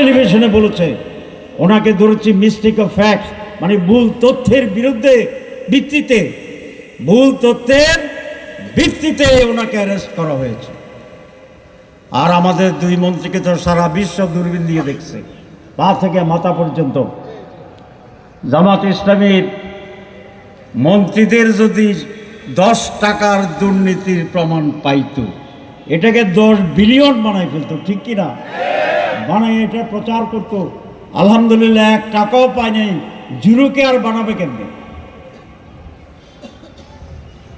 টেলিভিশনে বলেছে, ওনাকে ধরেছি মিস্টেক অফ ফ্যাক্ট মানে ভুল তথ্যের বিরুদ্ধে ভিত্তিতে। ভুল তথ্যের ভিত্তিতে ওনাকে অ্যারেস্ট করা হয়েছে। আর আমাদের দুই মন্ত্রীকে তো সারা বিশ্ব দূরবীন দিয়ে দেখছে, পা থেকে মাথা পর্যন্ত। জামাত ইসলামীর মন্ত্রীদের যদি দশ টাকার দুর্নীতির প্রমাণ পাইতো, এটাকে দশ বিলিয়ন বানাই ফেলতো, ঠিক কি না বানাই এটা প্রচার করতো। আলহামদুলিল্লাহ এক টাকাও পায় নাই, জিরোকে আর বানাবে কেমনে?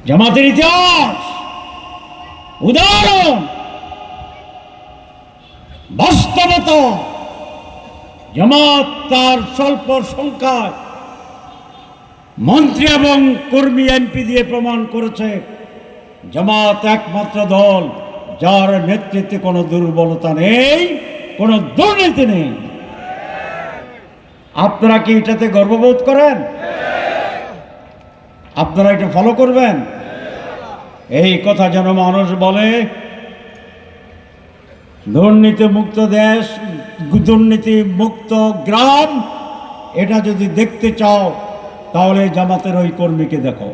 জামাতের ইতিহাস, উদাহরণ, বাস্তবতা, জামাত তার স্বল্প সংখ্যায় মন্ত্রী এবং কর্মী এমপি দিয়ে প্রমাণ করেছে, জামাত একমাত্র দল যার নেতৃত্বে কোনো দুর্বলতা নেই। কোনো দুর্নীতি নেই। আপনারা কি এটাতে গর্ববোধ করেন? আপনারা এটা ফলো করবেন? এই কথা যেন মানুষ বলে, দুর্নীতি মুক্ত দেশ, দুর্নীতি মুক্ত গ্রাম, এটা যদি দেখতে চাও, তাহলে জামাতের ওই কর্মীকে দেখো।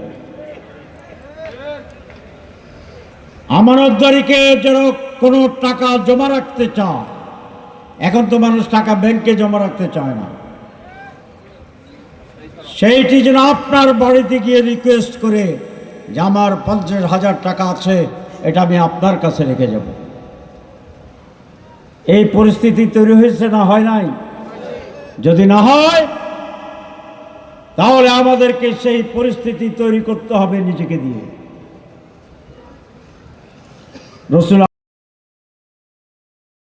আমানতদারিকে যেন কোনো টাকা জমা রাখতে চায় এখন তো মানুষ টাকা ব্যাংকে জমা রাখতে চায় না। সেইটি যেন আপনার বাড়িতে গিয়ে রিকোয়েস্ট করে যে আমার পঞ্চাশ হাজার টাকা আছে, এটা আমি আপনার কাছে রেখে যাব। এই পরিস্থিতি তৈরি হয়েছে না হয় নাই? যদি না হয়, তাহলে আমাদেরকে সেই পরিস্থিতি তৈরি করতে হবে নিজেকে দিয়ে। রসুল